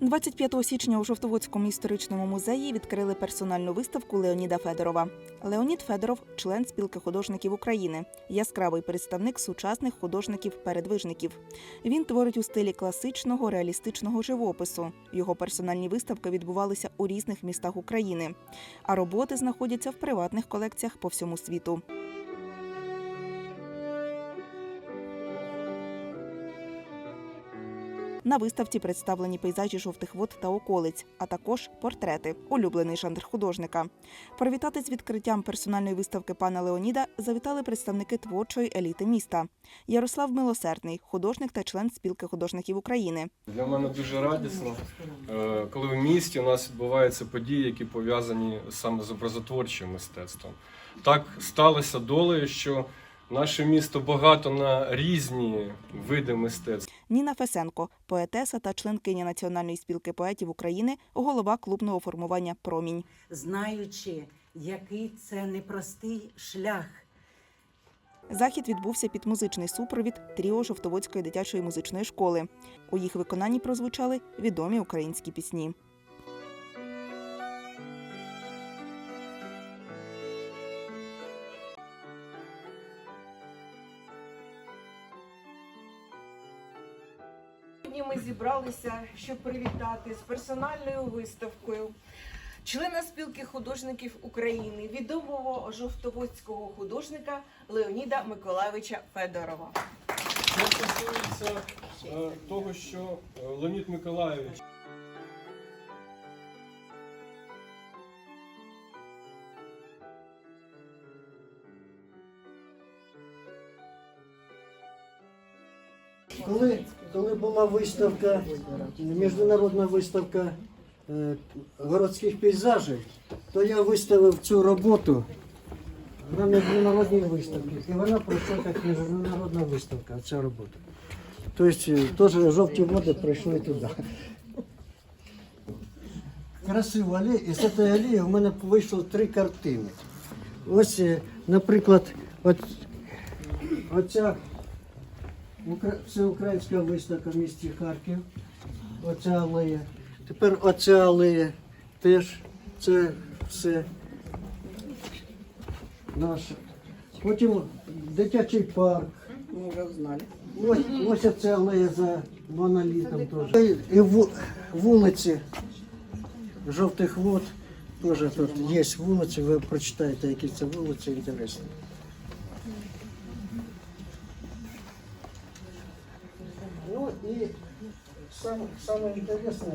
25 січня у Жовтоводському історичному музеї відкрили персональну виставку Леоніда Федорова. Леонід Федоров член спілки художників України, яскравий представник сучасних художників-передвижників. Він творить у стилі класичного реалістичного живопису. Його персональні виставки відбувалися у різних містах України, а роботи знаходяться в приватних колекціях по всьому світу. На виставці представлені пейзажі жовтих вод та околиць, а також портрети, улюблений жанр художника. Привітати з відкриттям персональної виставки пана Леоніда завітали представники творчої еліти міста. Ярослав Милосердний, художник та член спілки художників України. Для мене дуже радісно, е, коли в місті у нас відбуваються події, які пов'язані саме з образотворчим мистецтвом. Так сталося долею, що наше місто багато на різні види мистецтв. Ніна Фесенко, поетеса та членкиня Національної спілки поетів України, голова клубного формування Промінь. знаючи, який це непростий шлях. Захід відбувся під музичний супровід тріо Жовтоводської дитячої музичної школи. У їх виконанні прозвучали відомі українські пісні. Сьогодні ми зібралися, щоб привітати з персональною виставкою члена спілки художників України, відомого жовтоводського художника Леоніда Миколайовича Федорова. Що стосується е, того, що е, Леонід Миколайович Коли, коли була виставка, міжнародна виставка е, городських пейзажів, то я виставив цю роботу на міжнародній виставці. І вона пройшла як міжнародна виставка, ця робота. Тобто е, теж жовті води прийшли туди. Красива алея, і з цієї алеї в мене вийшло три картини. Ось, е, наприклад, от, оця Всеукраїнська виставка в місті Харків. Оця алея. Тепер оця алея теж це все наше. Потім дитячий парк. Ми вже знали. Ось, ось ця алея за монолітом теж. І вулиці жовтих вод. Теж тут є вулиці, ви прочитаєте, які це вулиці інтересні. Ну самое, сам, саме інтересне,